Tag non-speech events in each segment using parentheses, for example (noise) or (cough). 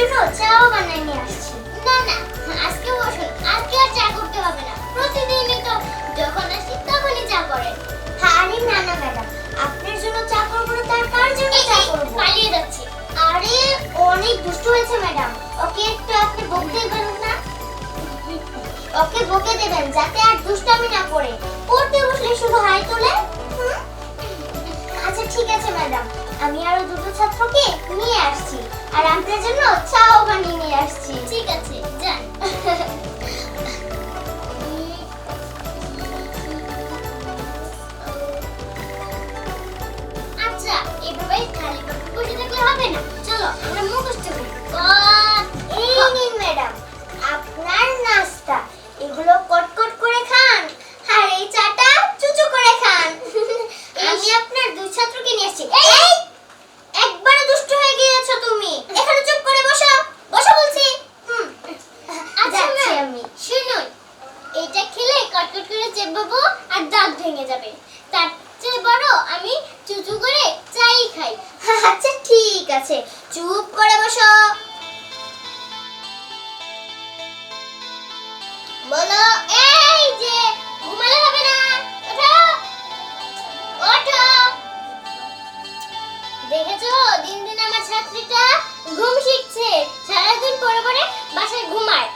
জন্য চাও নিয়ে আসছি। না না আজকে বসুন আজকে আর চা করতে হবে না। প্রতিদিনই তো যখন আসি তখনই চা করেন আরে না না ম্যাডাম আপনার জন্য চা করব না তার কার জন্য চা করব? পালিয়ে যাচ্ছে। আরে অনেক দুষ্ট হয়েছে ম্যাডাম। ওকে একটু আপনি বকতে দেবেন না? ওকে বকে দেবেন যাতে চাও আমি। শুনুন, এটা খেলে কটকট করে চেপাবো আর দাঁত ভেঙে যাবে। তার চেয়ে বড় আমি চুচু করে চাই খাই। (laughs) আচ্ছা ঠিক আছে, চুপ করে বসো। বলো, এই যে, ঘুমালে হবে না। ওঠো ওঠো। দেখেছ, দিন দিন আমার ছাত্রীটা ঘুম শিখছে, সারাদিন পরে পরে বাসায় ঘুমায়।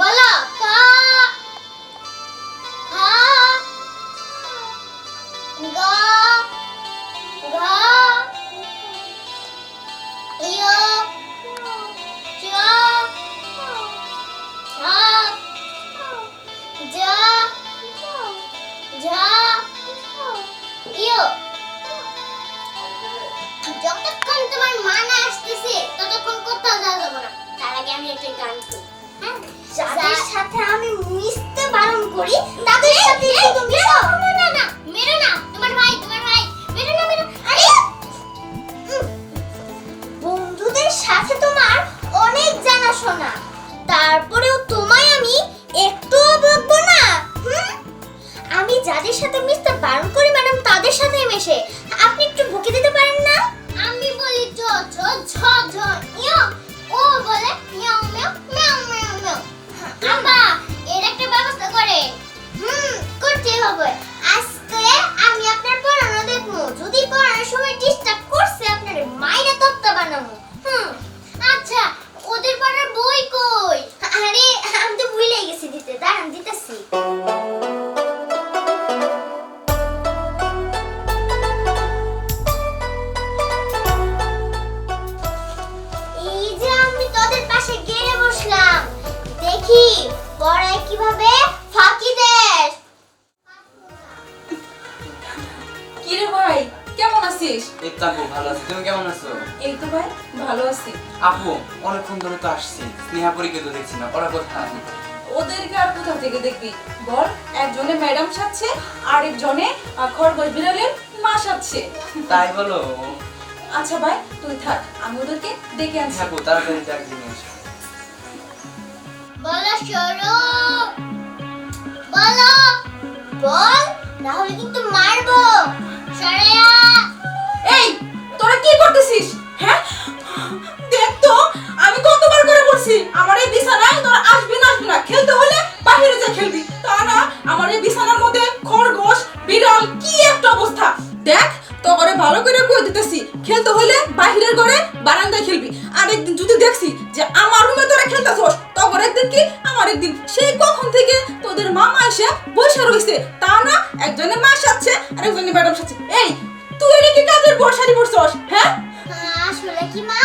বলো ক? খ গ? দাঁড়ান এই যে আমি তোদের পাশে গিয়ে বসলাম। দেখি পড়ায় কীভাবে ফাঁকি দেশ কিরে ভাই কেমন আছিস? এই তো আপু ভালো আছি তুমি কেমন আছো? এই তো ভাই ভালো আছি। আপু অনেকক্ষণ ধরে তো আসছি স্নেহা পরীকে তো দেখছি না ওরা কোথায়? ওদেরকে আর কোথা থেকে দেখবি? বল একজনে ম্যাডাম সাচ্ছে আরেকজনে খরগোশ বিড়ালের মা সাচ্ছে তাই বলো। আচ্ছা ভাই তুই থাক আমি ওদেরকে ডেকে আনছি। হ্যাঁ তাড়াতাড়ি চাক জিনিস। বলো সরো। বলো বল না হলে কিন্তু মারবো। সরেয়া। এই তোরা কি করতেছিস? দেখ তো করে ভালো করে কই দিতেছি। খেলতে হলে বাহিরের ঘরে বারান্দায় খেলবি। আর একদিন যদি দেখছি যে আমার রুমে তোরা খেলতেছস তখন একদিন কি? আমার একদিন। সেই কখন থেকে তোদের মামা এসে বসে রইছে? তা না একজনে মা সাচ্ছে আর একজনে ম্যাডাম সাচ্ছে এই তুই এটা কি কাজের বর্ষারি পড়ছস হ্যাঁ? আসলে কি মা?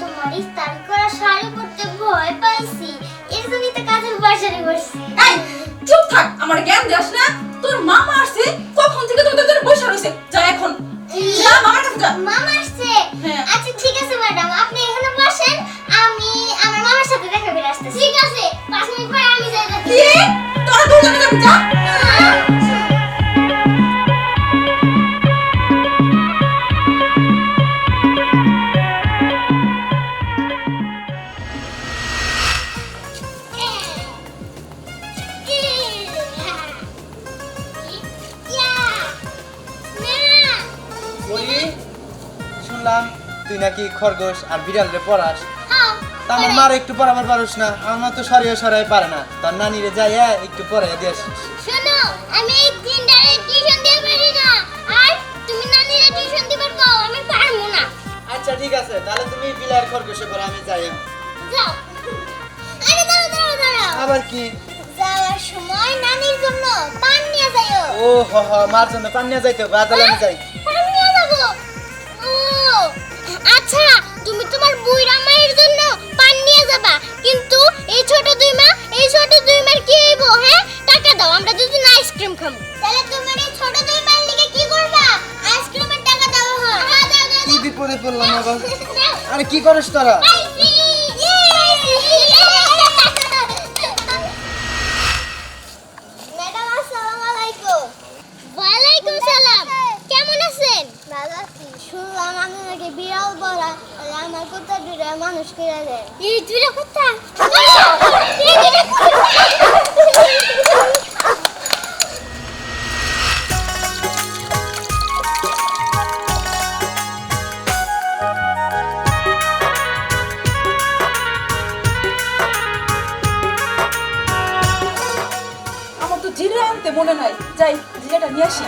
তোমার ইস্তার করা শাড়ি পরতে ভয় পাইছি। এর জন্যই তো কাজের বাসারে বসছি এই চুপ থাক আমার জ্ঞান দিস না। তোর মামা আসছে কখন থেকে তোদের জন্য যা মামা আসছে। হ্যাঁ। আচ্ছা ঠিক আছে ম্যাডাম। আপনি এখানে বসেন আমি আমার মামার সাথে দেখা করে আসতেছি। ঠিক আছে পাঁচ মিনিট পরে আমি যাই কি? তোরা দুজনে যাবি যা শুনলাম তুই নাকি খরগোশ আর বিড়াল রে পড়াস? হ্যাঁ তা আমার মার একটু পড়াবার পারুস না আমার মা তো সরিয়ে সরাই পারে না। তোর নানিরে যাইয়া একটু পড়াইয়া দিয়ে শোনো আমি এই টিউশন দিয়ে পারি না। আর তুমি নানিরে টিউশন দিবার কও আমি পারব না। আচ্ছা ঠিক আছে তাহলে তুমি বিড়াল খরগোশে পড়া আমি যাই যাও। আরে দাঁড়াও দাঁড়াও দাঁড়াও। আবার কি? যাওয়ার সময় নানির জন্য পান নিয়ে যাইও। ও হ হ মার জন্য পান নিয়ে যাইতে হবে আমি যাই। আচ্ছা তুমি তোমার বুইরা মায়ের জন্য পান নিয়ে যাবা। কিন্তু এই ছোট দুই মা এই ছোট দুই মার কি হইব হ্যাঁ? টাকা দাও আমরা দুদিন আইসক্রিম খাব তাহলে তোমার এই ছোট দুই মার লিগে কি করবা? আইসক্রিমের টাকা দাও হ্যাঁ। কি বিপদে পড়লাম আবার (laughs) আরে কি করিস তোরা ম্যাডাম আসসালামু আলাইকুম ওয়ালাইকুম সালাম কেমন আছেন ভালো আছি শুনলাম আমি নাকি বিড়াল বড়া আমার কুত্তা দুটা মানুষ দেয় এই আমার তো জিরে আনতে মনে নাই। যাই জিরেটা নিয়ে আসি।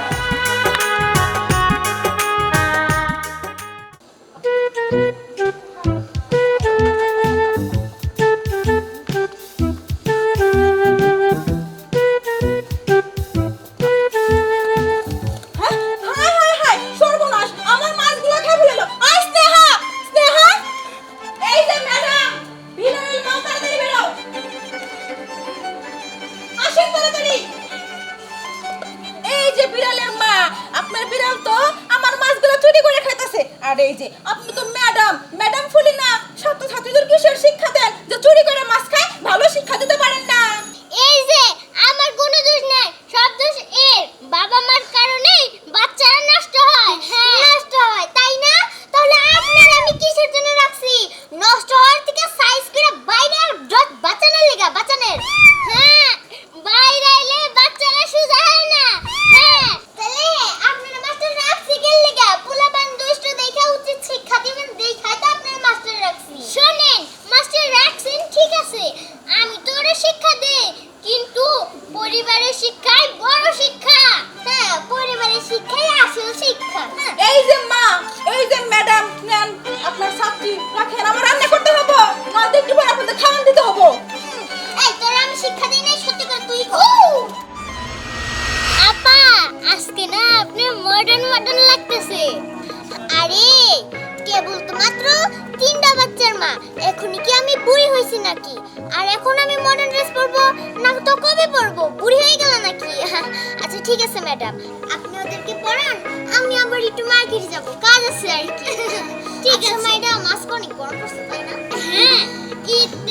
তো কবে পড়ব? বুড়ি হয়ে গেল নাকি? (laughs) আচ্ছা ঠিক আছে ম্যাডাম। আপনি ওদেরকে পড়ান আমি আবার একটু মার্কেট যাব। কাজ আছে আর কি। (laughs) ঠিক আছে। ম্যাডাম আজকে অনেক গরম পড়ছে তাই না? হ্যাঁ। (laughs)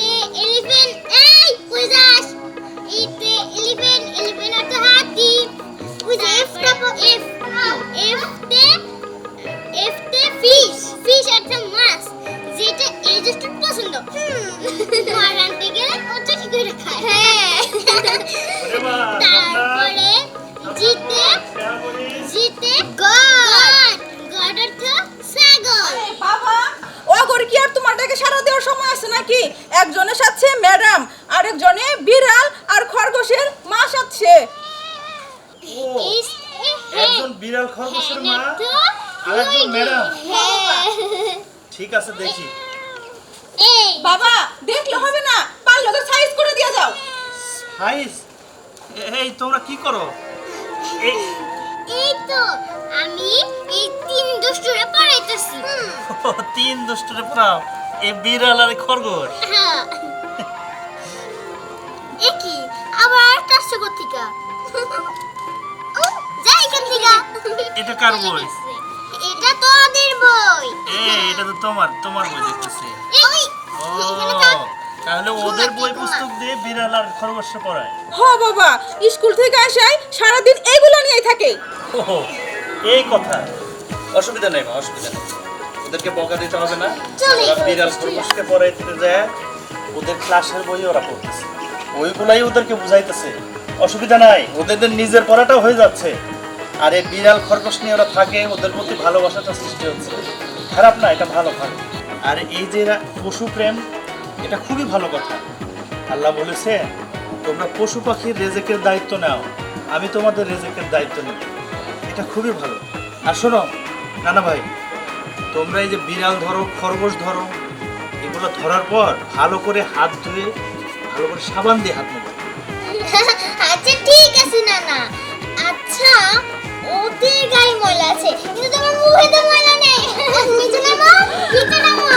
তারপরে জিতে জিতে গড। গড অর্থ ছাগল বাবা ও কি আর তোমারটাকে সারা দেওয়ার সময় আছে নাকি? একজনের সাথে ম্যাডাম আর একজনে বিড়াল আর খরগোশের মা সাথে একজন বিড়াল খরগোশের মা আর একজন ম্যাডাম। ঠিক আছে দেখি। বাবা দেখলে হবে না। পারলে তো সাইজ করে দিয়ে যাও। হাইস এই তোমরা কি করো? এই এই তো আমি এই তিন দুষ্টুরে পড়াইতেছি। তিন দুষ্টরে পড়াও? এই বিড়াল আর খরগোশ? হ্যাঁ। এ কি আবার আসছে কোথেকা? যাই এখান এটা কার বই? এটা তো ওদের বই। এ এটা তো তোমার তোমার বই দেখতেছি। ও। তাহলে ওদের বই পুস্তক দিয়ে বিড়াল আর খরগোশে পড়ায়। হ বাবা স্কুল থেকে আসাই সারাদিন এগুলো নিয়েই থাকে। ও এই কথা। অসুবিধা নেই মা অসুবিধা নেই। ওদেরকে বকা দিতে হবে না। ওরা বিড়াল খরগোশকে পড়াইতে যায় ওদের ক্লাসের বই ওরা পড়তেছে। ওইগুলাই ওদেরকে বুঝাইতেছে। অসুবিধা নাই ওদের নিজের পড়াটাও হয়ে যাচ্ছে। আর এই বিড়াল খরগোশ নিয়ে ওরা থাকে ওদের প্রতি ভালোবাসাটা সৃষ্টি হচ্ছে। খারাপ না এটা ভালো ভালো। আর এই যে পশু প্রেম এটা খুবই ভালো কথা। আল্লাহ বলেছে, তোমরা পশু পাখির রেজেকের দায়িত্ব নাও, আমি তোমাদের রেজেকের দায়িত্ব নেব। এটা খুবই ভালো। আর শোনো, নানা ভাই, তোমরা এই যে বিড়াল ধরো, খরগোশ ধরো, এগুলো ধরার পর ভালো করে হাত ধুয়ে, ভালো করে সাবান দিয়ে হাত নেবে আচ্ছা ঠিক আছে, নানা। আচ্ছা ওদের গায়ে ময়লা আছে, কিন্তু তোমার মুখে তো ময়লা নেই। (laughs) নিচে নামো নিচে নামো।